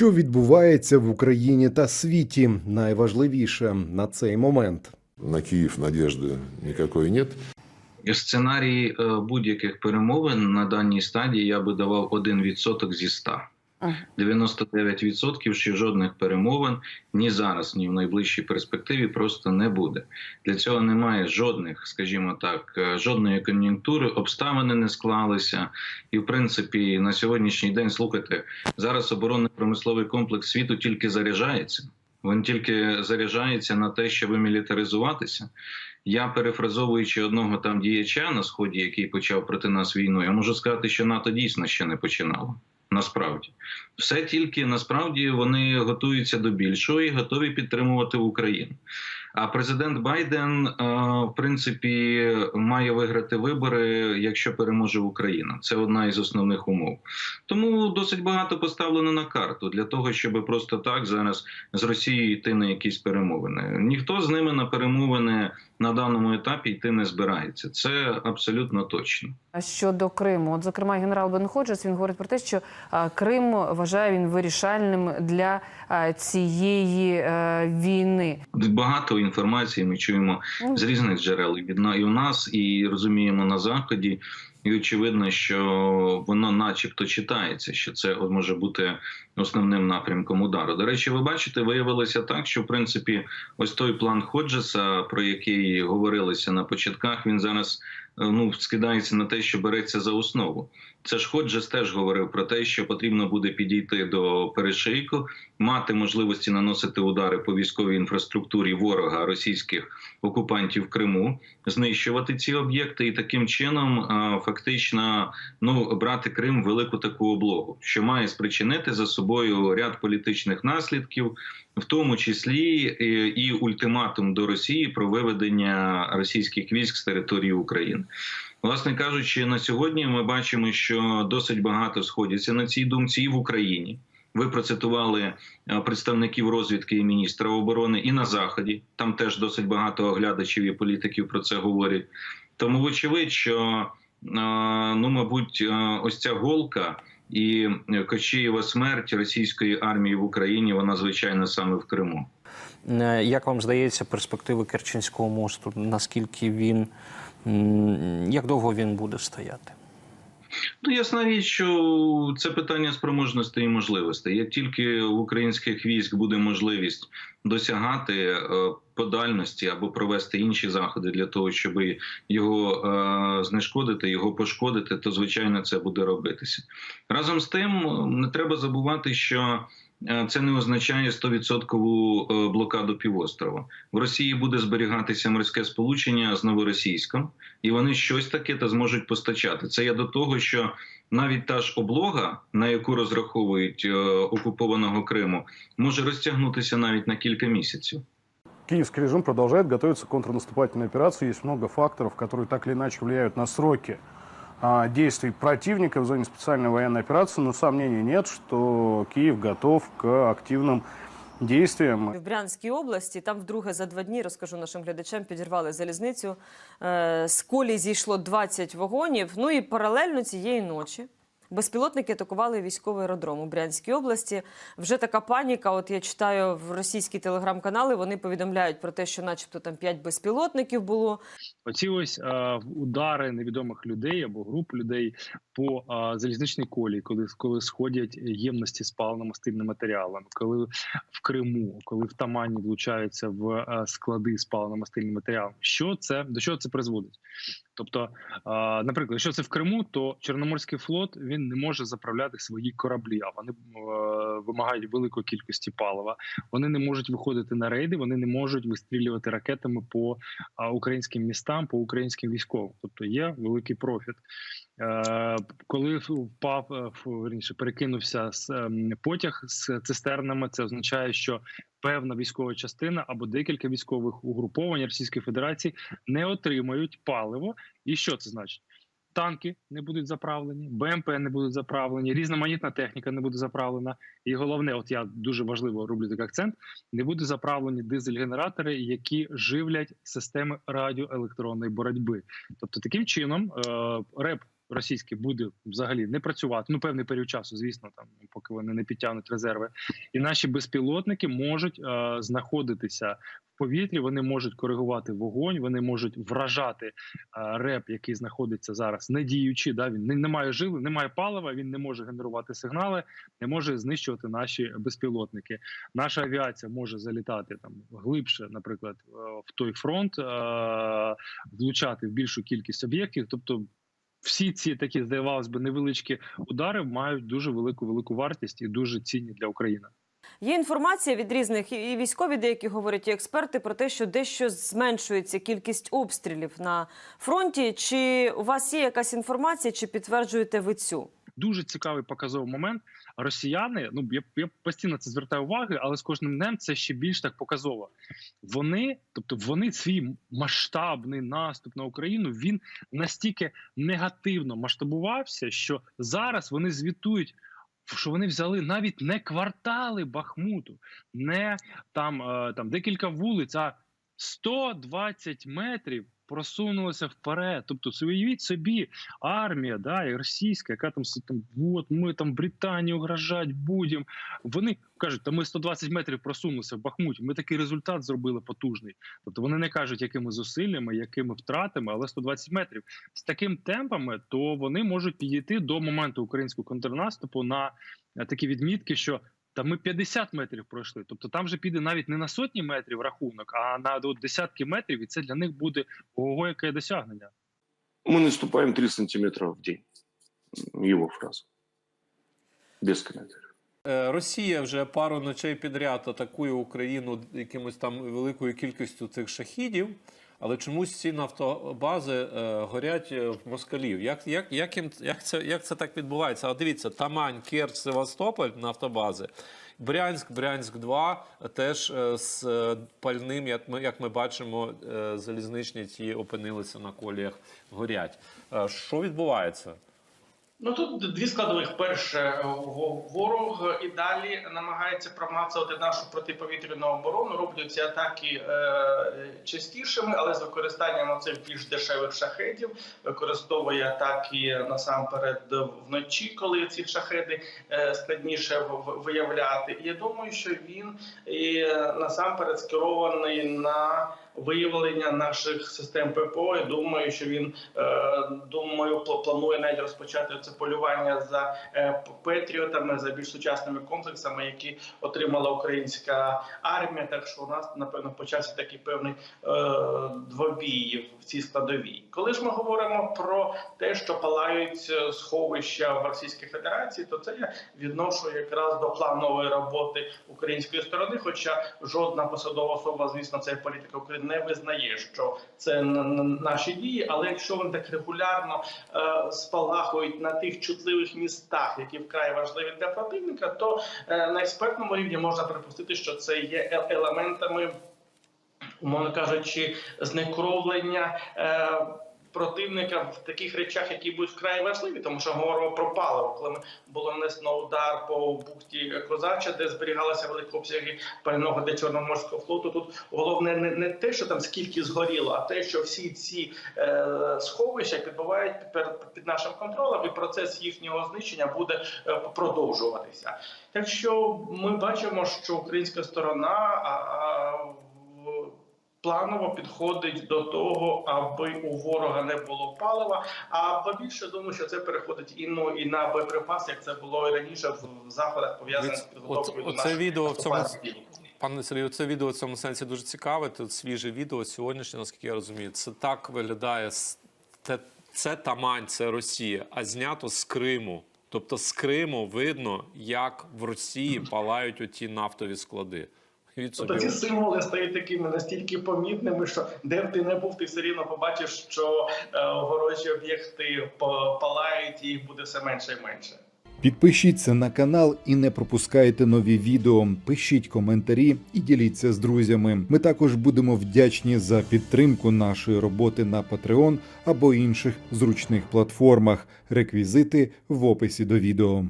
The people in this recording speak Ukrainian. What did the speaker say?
Що відбувається в Україні та світі? Найважливіше на цей момент. На Київ надіжди ніякої нет. Сценарій е, будь-яких перемовин на даній стадії я би давав 1% зі 100. 99% що жодних перемовин ні зараз, ні в найближчій перспективі просто не буде. Для цього немає жодних, скажімо так, е, жодної кон'юнктури, обставини не склалися. І, в принципі, на сьогоднішній день слухайте, зараз оборонно-промисловий комплекс світу тільки заряджається. Він тільки заряджається на те, щоб мілітаризуватися. Я перефразовуючи одного там діяча на сході, який почав проти нас війну, я можу сказати, що НАТО дійсно ще не починало. Насправді, все тільки насправді вони готуються до більшого і готові підтримувати Україну. А президент Байден, е, в принципі, має виграти вибори, якщо переможе Україна. Це одна із основних умов. Тому досить багато поставлено на карту для того, щоб просто так зараз з Росією йти на якісь перемовини. Ніхто з ними на перемовини на даному етапі йти не збирається. Це абсолютно точно. А Щодо Криму, от зокрема, генерал Бен Ходжес, він говорить про те, що Крим вважає він вирішальним для цієї е, війни. Багато інформації ми чуємо з різних джерел і від і у нас, і розуміємо на заході. І очевидно, що воно, начебто, читається, що це може бути основним напрямком удару. До речі, ви бачите, виявилося так, що в принципі, ось той план Ходжеса, про який говорилося на початках, він зараз е, ну скидається на те, що береться за основу. Це ж Ходжес теж говорив про те, що потрібно буде підійти до перешийку, мати можливості наносити удари по військовій інфраструктурі ворога російських окупантів в Криму, знищувати ці об'єкти і таким чином е, фактично ну брати Крим в велику таку облогу, що має спричинити за собою ряд політичних наслідків, в тому числі е, і ультиматум до Росії про виведення російських військ з території України. Власне кажучи, на сьогодні ми бачимо, що досить багато сходяться на цій думці і в Україні. Ви процитували е, представників розвідки і міністра оборони і на заході. Там теж досить багато оглядачів і політиків про це говорять. Тому вочевидь, що е, ну, мабуть, ось ця голка і Кочієва смерть російської армії в Україні, вона звичайно саме в Криму. Е, Як вам здається, перспективи Керченського мосту? Наскільки він як довго він буде стояти? Ну, ясна річ, що це питання спроможності і можливостей. Як тільки в українських військ буде можливість досягати подальності по дальності або провести інші заходи для того, щоб його е, знешкодити, його пошкодити, то звичайно це буде робитися. Разом з тим, не треба забувати, що е, це не означає 100% е, блокаду півострова. В Росії буде зберігатися морське сполучення з новоросійськом, і вони щось таке та зможуть постачати. Це я до того, що навіть та ж облога, на яку розраховують е, окупованого Криму, може розтягнутися навіть на кілька місяців. Киевский режим продолжает готовиться к контрнаступательной операции. Есть много факторов, которые так или иначе влияют на сроки действий противника в зоне специальной военной операции, но сомнений нет, что Киев готов к активным действиям. В Брянській області там вдруге за два дні розкажу нашим глядачам, підірвали залізницю. Е, З колії зійшло 20 вагонів. Ну і паралельно цієї ночі безпілотники атакували військовий аеродром у Брянській області. Вже така паніка. От я читаю в російські телеграм-канали. Вони повідомляють про те, що, начебто, там 5 безпілотників було. Оці ось е, удари невідомих людей або груп людей по е, залізничній колії, коли коли сходять ємності з паливно-мастильним матеріалом, коли в Криму, коли в Тамані влучаються в е, склади з паливно-мастильним матеріалом. Що це до чого це призводить? Тобто, наприклад, якщо це в Криму, то Чорноморський флот він не може заправляти свої кораблі, а вони вимагають великої кількості палива. Вони не можуть виходити на рейди, вони не можуть вистрілювати ракетами по а, українським містам, по українським військовим. Тобто є великий профіт. Е, Коли впав е, верніше, перекинувся ем, потяг з цистернами, це означає, що певна військова частина або декілька військових угруповань Російської Федерації не отримають паливо. І що це значить? Танки не будуть заправлені, БМП не будуть заправлені, різноманітна техніка не буде заправлена. І головне, от я дуже важливо роблю такий акцент: не будуть заправлені дизель-генератори, які живлять системи радіоелектронної боротьби. Тобто, таким чином, е, РЕП російський буде взагалі не працювати. Ну певний період часу, звісно, там поки вони не підтягнуть резерви, і наші безпілотники можуть е, знаходитися в повітрі. Вони можуть коригувати вогонь, вони можуть вражати е, реп, який знаходиться зараз, не діючи. Да, він не, не має жили, не має палива. Він не може генерувати сигнали, не може знищувати наші безпілотники. Наша авіація може залітати там глибше, наприклад, е, в той фронт, е, влучати в більшу кількість об'єктів. Тобто, всі ці такі, здавалось би, невеличкі удари мають дуже велику велику вартість і дуже цінні для України. Є інформація від різних і військові, деякі говорять, і експерти про те, що дещо зменшується кількість обстрілів на фронті. Чи у вас є якась інформація, чи підтверджуєте ви цю? Дуже цікавий показовий момент. Росіяни, ну я, я постійно це звертаю уваги, але з кожним днем це ще більш так показово. Вони, тобто, вони свій масштабний наступ на Україну він настільки негативно масштабувався, що зараз вони звітують. Що вони взяли навіть не квартали Бахмуту, не там, е, там декілька вулиць, а 120 метрів просунулося вперед. Тобто, уявіть собі, армія, да, і російська, яка там там, от ми там Британію угрожать будемо. Вони кажуть, та ми 120 метрів просунулися в Бахмуті. Ми такий результат зробили потужний. Тобто вони не кажуть, якими зусиллями, якими втратами, але 120 метрів з таким темпами, то вони можуть підійти до моменту українського контрнаступу на е, такі відмітки, що. Та ми 50 метрів пройшли. Тобто там же піде навіть не на сотні метрів рахунок, а на от десятки метрів, і це для них буде ого, яке досягнення. Мы наступаем 3 сантиметра в день. Его фраза. Без комментариев. Е, Росія вже пару ночей підряд атакує Україну якимось там великою кількістю цих шахідів, але чомусь ці нафтобази е, горять е, в москалів. Як, як, як, їм, як, це, як це так відбувається? А дивіться, Тамань, Керч, Севастополь нафтобази. Брянськ, Брянськ 2 теж е, з е, пальним, як ми, як ми бачимо, залізничні ті опинилися на коліях, горять. Що відбувається? Ну тут дві складових. Перше, во- ворог і далі намагається промацувати нашу протиповітряну оборону. Роблять ці атаки е, частішими, але з використанням цих більш дешевих шахедів. Використовує атаки насамперед вночі, коли ці шахеди е, складніше виявляти. Я думаю, що він і е, насамперед скерований на виявлення наших систем ППО. Я думаю, що він е, думаю, планує навіть розпочати це полювання за е, патріотами, за більш сучасними комплексами, які отримала українська армія. Так що у нас напевно почався такий певний е, двобій в цій складовій. Коли ж ми говоримо про те, що палають сховища в Російській Федерації, то це я відношу якраз до планової роботи української сторони. Хоча жодна посадова особа, звісно, це політика України не визнає, що це наші дії. Але якщо вони так регулярно е, спалахують на тих чутливих містах, які вкрай важливі для противника, то е, на експертному рівні можна припустити, що це є е- елементами, умовно кажучи, знекровлення. Е, Противника в таких речах, які будуть вкрай важливі, тому що говоримо про паливо, коли було нанесено удар по бухті Козача, де зберігалися великі обсяги пального для чорноморського флоту. Тут головне не, не те, що там скільки згоріло, а те, що всі ці е, сховища підбувають під, під нашим контролем, і процес їхнього знищення буде е, продовжуватися. Так що ми бачимо, що українська сторона а, планово підходить до того, аби у ворога не було палива. А ба більше думаю, що це переходить і ну і на боєприпаси, як це було і раніше в заходах пов'язаних з підготовкою оце відео в цьому пане Сергію, це відео в цьому сенсі дуже цікаве. Тут свіже відео сьогоднішнє, наскільки я розумію. Це так виглядає те, це Тамань, це Росія, а знято з Криму. Тобто з Криму видно, як в Росії палають оті нафтові склади. Уявіть Тобто ці символи стають такими настільки помітними, що де б ти не був, ти все рівно побачиш, що е, ворожі об'єкти па- палають, і їх буде все менше і менше. Підпишіться на канал і не пропускайте нові відео. Пишіть коментарі і діліться з друзями. Ми також будемо вдячні за підтримку нашої роботи на Patreon або інших зручних платформах. Реквізити в описі до відео.